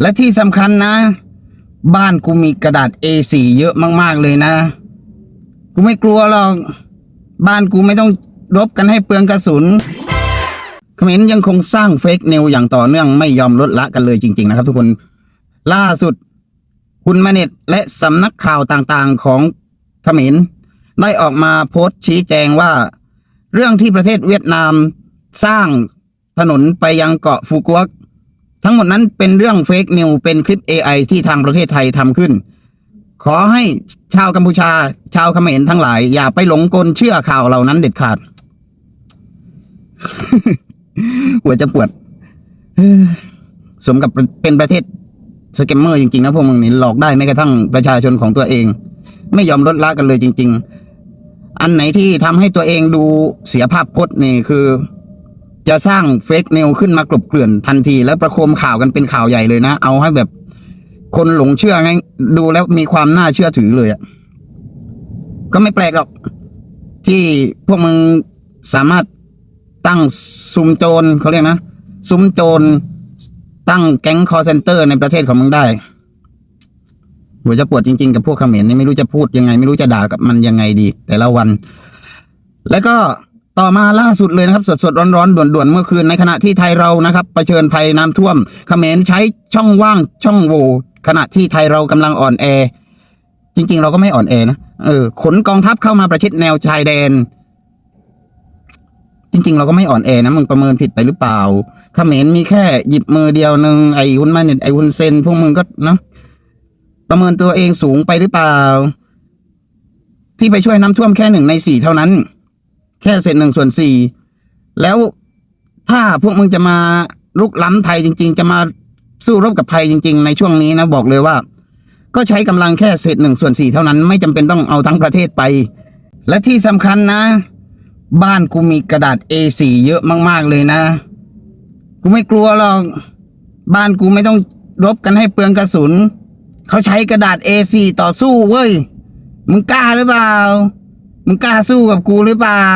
และที่สำคัญนะ บ้านกูมีกระดาษ A4 เยอะมาก ๆ เลยนะ กูไม่กลัวหรอก บ้านกูไม่ต้องรบกันให้เปลืองกระสุนเขมรยังคงสร้างเฟกนิวอย่างต่อเนื่องไม่ยอมลดละกันเลยจริง ๆ นะครับทุกคน ล่าสุด คุณมาเน็ตและสำนักข่าวต่างๆของเขมรได้ออกมาโพสต์ชี้แจงว่า เรื่องที่ประเทศเวียดนามสร้างถนนไปยังเกาะฟูกวก ทั้งหมดนั้นเป็นเรื่องเฟกนิวเป็นคลิป AI ที่ทางประเทศไทยทำขึ้น ขอให้ชาวกัมพูชา ชาวเขมรทั้งหลาย อย่าไปหลงกลเชื่อข่าวเหล่านั้นเด็ดขาด หัวจะปวดสมกับเป็นประเทศสแกมเมอร์จริงๆนะพวกมึงนี่หลอกได้แม้กระทั่งประชาชนของตัวเอง ไม่ยอมลดละกันเลยจริง ๆ อันไหนที่ทำให้ตัวเองดูเสียภาพพจน์นี่คือ จะสร้างเฟกนิวขึ้นมากลบเกลื่อนทันที แล้วประโคมข่าวกันเป็นข่าวใหญ่เลยนะ เอาให้แบบคนหลงเชื่อไงดูแล้วมีความน่าเชื่อถือเลยอะก็ไม่แปลกหรอก ที่พวกมึงสามารถตั้งซุ้มโจรเขาเรียกนะ ซุ้มโจรตั้งแก๊งคอร์เซนเตอร์ในประเทศของมึงได้หัวจะปวดจริงๆกับพวกเขมรนี่ไม่รู้จะพูดยังไง ไม่รู้จะด่ากับมันยังไงดี แต่ละวัน แล้วก็ ต่อมาล่าสุดเลยนะครับ สดๆร้อนๆด่วนๆเมื่อคืนในขณะที่ไทยเรานะครับเผชิญภัยน้ำท่วมเขมรใช้ช่องว่างช่องโหว่ขณะที่ไทยเรากำลังอ่อนแอ จริง ๆ เราก็ไม่อ่อนแอนะเออขนกองทัพเข้ามาประชิดแนวชายแดน จริง ๆ เราก็ไม่อ่อนแอนะมึงประเมินผิดไปหรือเปล่าเขมรมีแค่หยิบมือเดียวหนึ่งไอ้หุนมาเน็ตไอ้หุนเซนพวกมึงก็เนาะประเมินตัวเองสูงไปหรือเปล่า ที่ไปช่วยน้ำท่วมแค่หนึ่งในสี่เท่านั้น แค่เศษหนึ่งส่วนสี่แล้วถ้าพวกมึงจะมาลุกล้ำไทยจริง ๆ จะมาสู้รบกับไทยจริง ๆ ในช่วงนี้นะบอกเลยว่า ก็ใช้กำลังแค่เศษหนึ่งส่วนสี่เท่านั้นไม่จำเป็นต้องเอาทั้งประเทศไป และที่สำคัญนะ บ้านกูมีกระดาษ A4 เยอะมาก ๆเลยนะ กูไม่กลัวหรอกบ้านกูไม่ต้องรบกันให้เปลืองกระสุน เขาใช้กระดาษ A4 ต่อสู้เว้ย มึงกล้าหรือเปล่า มึงกล้าสู้กับกูหรือเปล่า